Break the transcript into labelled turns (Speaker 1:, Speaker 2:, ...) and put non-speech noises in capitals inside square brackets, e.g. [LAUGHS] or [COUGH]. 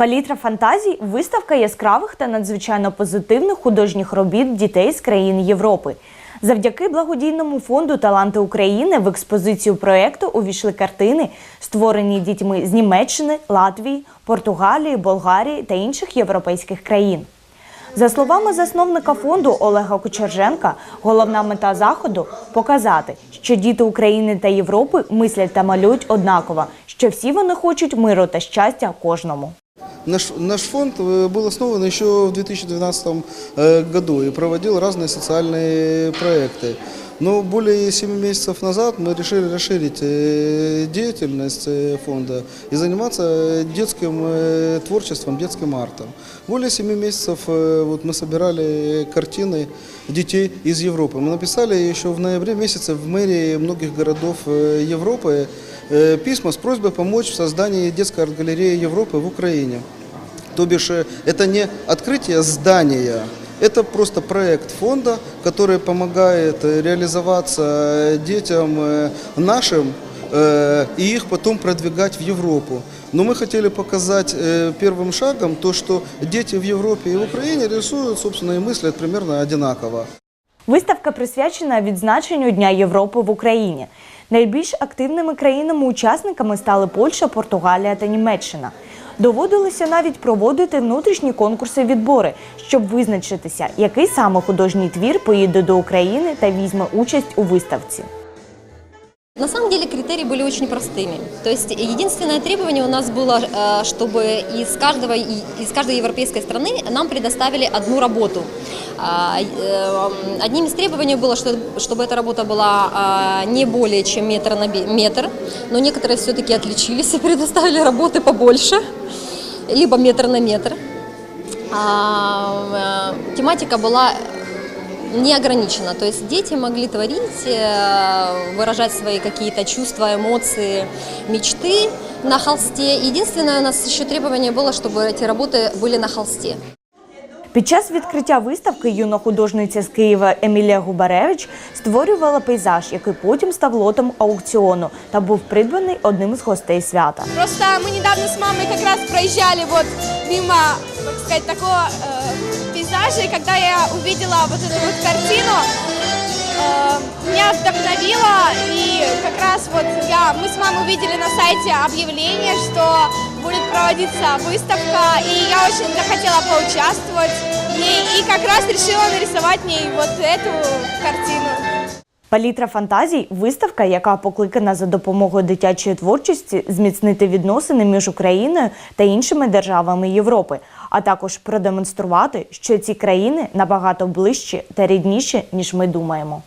Speaker 1: Палітра фантазій виставка яскравих та надзвичайно позитивних художніх робіт дітей з країн Європи. Завдяки благодійному фонду Таланти України в експозицію проєкту увійшли картини, створені дітьми з Німеччини, Латвії, Португалії, Болгарії та інших європейських країн. За словами засновника фонду Олега Кучерженка, головна мета заходу показати, що діти України та Європи мислять та малюють однаково, що всі вони хочуть миру та щастя кожному.
Speaker 2: Наш, наш фонд э, был основан еще в 2012 э, году и проводил разные социальные проекты. Но более 7 месяцев назад мы решили расширить э, деятельность э, фонда и заниматься детским э, творчеством, детским артом. Более 7 месяцев вот мы собирали картины детей из Европы. Мы написали еще в ноябре месяце в мэрии многих городов Европы письма с просьбой помочь в создании детской арт-галереи Европы в Украине. То бишь это не открытие здания, это просто проект фонда, который помогает э, реализоваться э, детям э, нашим э, и их потом продвигать в Европу. Но мы хотели показать э, первым шагом то, что дети в Европе и в Украине рисуют, собственно, и мыслят примерно одинаково.
Speaker 1: Виставка присвячена відзначенню Дня Європи в Україні. Найбільш активними країнами-учасниками стали Польща, Португалія та Німеччина. Доводилося навіть проводити внутрішні конкурси відбори, щоб визначитися, який саме художній твір поїде до України та візьме участь у виставці.
Speaker 3: На самом деле критерии были очень простыми. То есть единственное требование у нас было, э, чтобы из, каждого, и- из каждой европейской страны нам предоставили одну работу. А, э, Одним из требований было, что, чтобы эта работа была а, не более чем метр на бе- метр, но некоторые все-таки отличились и [LAUGHS] предоставили работы побольше, либо метр на метр. А, э, Тематика была не ограничено. То есть дети могли творить, э, выражать свои какие-то чувства, эмоции, мечты на холсте. Единственное у нас еще требование было, чтобы эти работы были на холсте.
Speaker 1: Під час відкриття виставки юна художниця з Києва Емілія Губаревич створювала пейзаж, який потім став лотом аукціону та був придбаний одним з гостей свята.
Speaker 4: Просто мы недавно с мамой как раз проезжали вот мимо, так сказать, такого э, пейзажа, и когда я увидела вот эту вот картину, э, меня вдохновило, и как раз вот я, мы с мамой увидели на сайте объявление, что будет проводиться выставка, и я очень захотела поучаствовать в ней, и как раз решила нарисовать в ней вот эту картину.
Speaker 1: Палітра фантазій виставка, яка покликана за допомогою дитячої творчості зміцнити відносини між Україною та іншими державами Європи, а також продемонструвати, що ці країни набагато ближчі та рідніші, ніж ми думаємо.